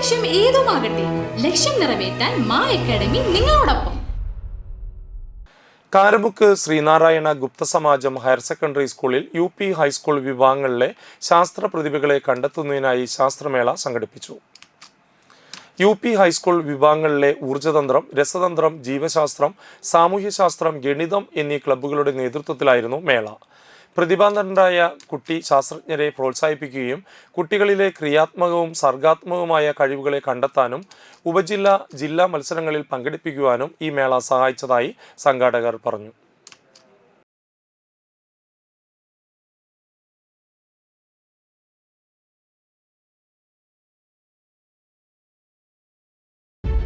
ലക്ഷ്യം ഏതുമാകട്ടെ ലക്ഷ്യം നിറവേറ്റാൻ മാ അക്കാഡമി നിങ്ങളോടൊപ്പം. കാരബുക്ക് ശ്രീനാരായണ ഗുപ്ത സമാജം ഹയർ സെക്കൻഡറി സ്കൂളിൽ യു പി ഹൈസ്കൂൾ വിഭാഗങ്ങളിലെ ശാസ്ത്ര പ്രതിഭകളെ കണ്ടെത്തുന്നതിനായി ശാസ്ത്രമേള സംഘടിപ്പിച്ചു. യു പി ഹൈസ്കൂൾ വിഭാഗങ്ങളിലെ ഊർജതന്ത്രം രസതന്ത്രം ജീവശാസ്ത്രം സാമൂഹ്യശാസ്ത്രം ഗണിതം എന്നീ ക്ലബ്ബുകളുടെ നേതൃത്വത്തിലായിരുന്നു മേള. പ്രതിഭാധനരായ കുട്ടി ശാസ്ത്രജ്ഞരെ പ്രോത്സാഹിപ്പിക്കുകയും കുട്ടികളിലെ ക്രിയാത്മകവും സർഗാത്മകവുമായ കഴിവുകളെ കണ്ടെത്താനും ഉപജില്ല ജില്ലാ മത്സരങ്ങളിൽ പങ്കെടുപ്പിക്കുവാനും ഈ മേള സഹായിച്ചതായി സംഘാടകർ പറഞ്ഞു